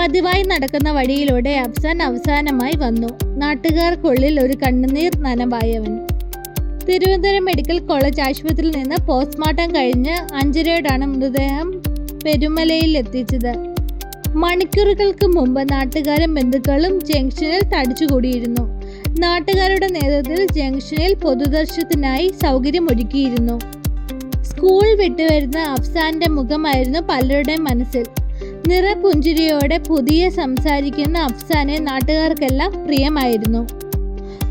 പതിവായി നടക്കുന്ന വഴിയിലൂടെ അഫ്സാൻ അവസാനമായി വന്നു. നാട്ടുകാർക്കുള്ളിൽ ഒരു കണ്ണുനീർ നനവായവൻ. തിരുവനന്തപുരം മെഡിക്കൽ കോളേജ് ആശുപത്രിയിൽ നിന്ന് പോസ്റ്റ്മോർട്ടം കഴിഞ്ഞ് അഞ്ചരയോടാണ് മൃതദേഹം പെരുമലയിൽ എത്തിച്ചത്. മണിക്കൂറുകൾക്ക് മുമ്പ് നാട്ടുകാരും ബന്ധുക്കളും ജംഗ്ഷനിൽ തടിച്ചുകൂടിയിരുന്നു. നാട്ടുകാരുടെ നേതൃത്വത്തിൽ ജംഗ്ഷനിൽ പൊതുദർശനത്തിനായി സൗകര്യമൊരുക്കിയിരുന്നു. സ്കൂൾ വിട്ടുവരുന്ന അഫ്സാന്റെ മുഖമായിരുന്നു പലരുടെയും മനസ്സിൽ. നിറപുഞ്ചിരിയോടെ പുതിയ സംസാരിക്കുന്ന അഫ്സാനെ നാട്ടുകാർക്കെല്ലാം പ്രിയമായിരുന്നു.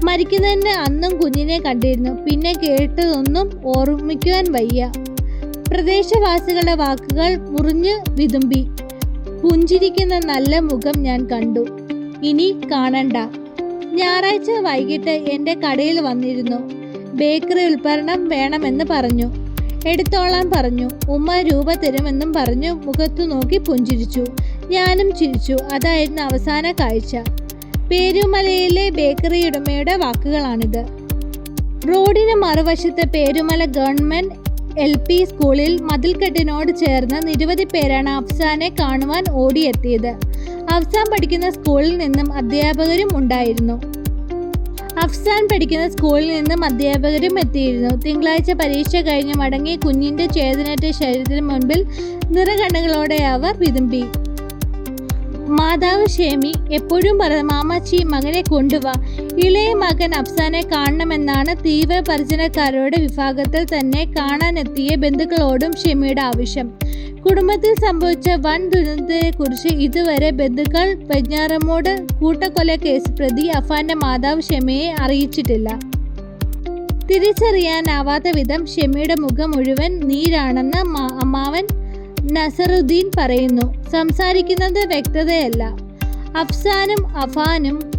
മരിക്കുന്നതിന് അന്നും കുഞ്ഞിനെ കണ്ടിരുന്നു. പിന്നെ കേട്ടതൊന്നും ഓർമ്മിക്കുവാൻ വയ്യ. പ്രദേശവാസികളുടെ വാക്കുകൾ മുറിഞ്ഞ് വിതുമ്പി. പുഞ്ചിരിക്കുന്ന നല്ല മുഖം ഞാൻ കണ്ടു. ഇനി കാണണ്ട. ഞായറാഴ്ച വൈകിട്ട് എന്റെ കടയിൽ വന്നിരുന്നു. ബേക്കറി ഉൽപ്പന്നം വേണമെന്ന് പറഞ്ഞു. എടുത്തോളാൻ പറഞ്ഞു. ഉമ്മ രൂപ തരുമെന്നും പറഞ്ഞു മുഖത്തു നോക്കി പുഞ്ചിരിച്ചു. ഞാനും ചിരിച്ചു. അതായിരുന്നു അവസാന കാഴ്ച. പേരുമലയിലെ ബേക്കറി ഉടമയുടെ വാക്കുകളാണിത്. റോഡിന് മറുവശത്ത് പേരുമല ഗവൺമെന്റ് എൽ പി സ്കൂളിൽ മതിൽക്കെട്ടിനോട് ചേർന്ന് നിരവധി പേരാണ് അഫ്സാനെ കാണുവാൻ ഓടിയെത്തിയത്. അഫ്സാൻ പഠിക്കുന്ന സ്കൂളിൽ നിന്നും അധ്യാപകരും ഉണ്ടായിരുന്നു. അഫ്സാൻ പഠിക്കുന്ന സ്കൂളിൽ നിന്നും അധ്യാപകരും എത്തിയിരുന്നു. തിങ്കളാഴ്ച പരീക്ഷ കഴിഞ്ഞ് മടങ്ങി കുഞ്ഞിന്റെ ചേതനറ്റ ശരീരത്തിന് മുൻപിൽ നിറകണ്ണുകളോടെ അവർ വിതുമ്പി. മാതാവ് ഷേമി എപ്പോഴും പറഞ്ഞ മാമാച്ചി മകനെ കൊണ്ടുവാ. ഇളയ മകൻ അഫ്സാനെ കാണണമെന്നാണ് തീവ്ര വിഭാഗത്തിൽ തന്നെ കാണാനെത്തിയ ബന്ധുക്കളോടും ഷെമിയുടെ ആവശ്യം. കുടുംബത്തിൽ സംഭവിച്ച വൻ ദുരന്തത്തെക്കുറിച്ച് ഇതുവരെ ബന്ധുക്കൾ വെഞ്ഞാറമൂട് കൂട്ടക്കൊല കേസ് പ്രതി അഫാന്റെ മാതാവ് ഷെമിയെ അറിയിച്ചിട്ടില്ല. തിരിച്ചറിയാനാവാത്ത വിധം ഷെമിയുടെ മുഖം മുഴുവൻ നീരാണെന്ന് അമ്മാവൻ നസറുദ്ദീൻ പറയുന്നു. സംസാരിക്കുന്നത് വ്യക്തതയല്ല. അഫ്സാനും അഫാനും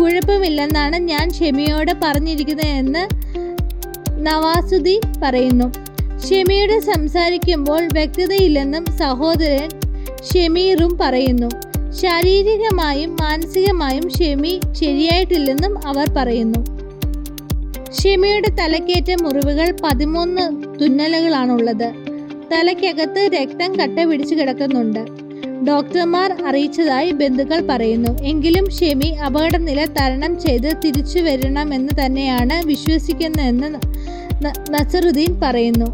കുഴപ്പമില്ലെന്നാണ് ഞാൻ ഷെമിയോട് പറഞ്ഞിരിക്കുന്നതെന്ന് നവാസുദ്ദീൻ പറയുന്നു. ഷെമിയുടെ സംസാരിക്കുമ്പോൾ വ്യക്തതയില്ലെന്നും സഹോദരൻ ഷെമീറും പറയുന്നു. ശാരീരികമായും മാനസികമായും ഷെമി ശരിയായിട്ടില്ലെന്നും അവർ പറയുന്നു. ഷെമിയുടെ തലക്കേറ്റ മുറിവുകൾ പതിമൂന്ന് തുന്നലുകളാണുള്ളത്. തലയ്ക്കകത്ത് രക്തം കട്ട പിടിച്ചു കിടക്കുന്നുണ്ട്. ഡോക്ടർമാർ അറിയിച്ചതായി ബന്ധുക്കൾ പറയുന്നു. എങ്കിലും ഷെമി അപകടനില തരണം ചെയ്ത് തിരിച്ചു വരണമെന്ന് തന്നെയാണ് വിശ്വസിക്കുന്നതെന്ന് നസറുദ്ദീൻ പറയുന്നു.